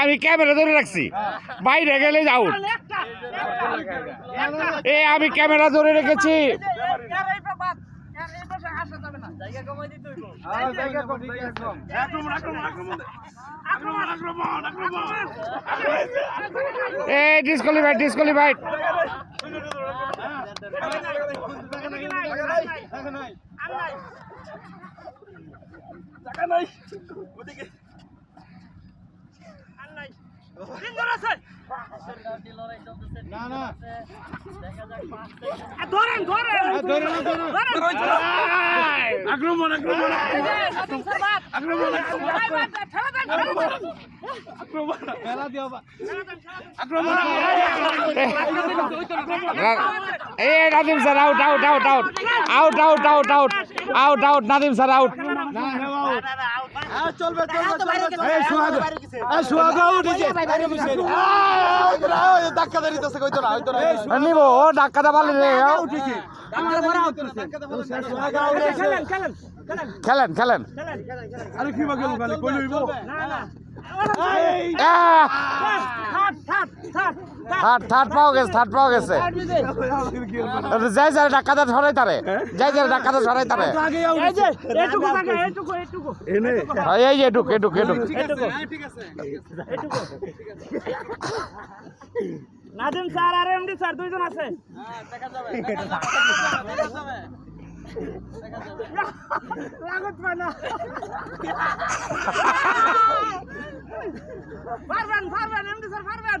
আমি ক্যামেরা ধরে রাখছি বাইরে গেলে যাও এ আমি ক্যামেরা ধরে রেখেছি এ ডিসকোয়ালিফাইড ডিসকোয়ালিফাইড জায়গা নাই। ওদিকে। না না। ধরেন ধরেন। ধরে না ধরে আক্রমণ আক্রমণ আক্রমণ। মেলা দিও বা। এ Nadim sir out out out out out out out out out out Nadim sir out না হেও আউট চলবে চলবে চলবে। এই সুহাগ। এই সুহাগ আউট হইছে আরে বসে ধাক্কা দিতেছে কইতো না হইতো না নিব ও দা পারলে রে হ্যাঁ? উঠেছি। খেলেন খেলেন খেলেন। আরে কি বাকি কইলইব না না। থার্ড থার্ড পাওয়া গেছে থার্ড পাওয়া যাই যারে ডাক্কা দাঁড় সরাই যাই যারে ডাক্কা দাঁড় এই যে এটুক পারবেন পারবেন এমডি স্যার পারবেন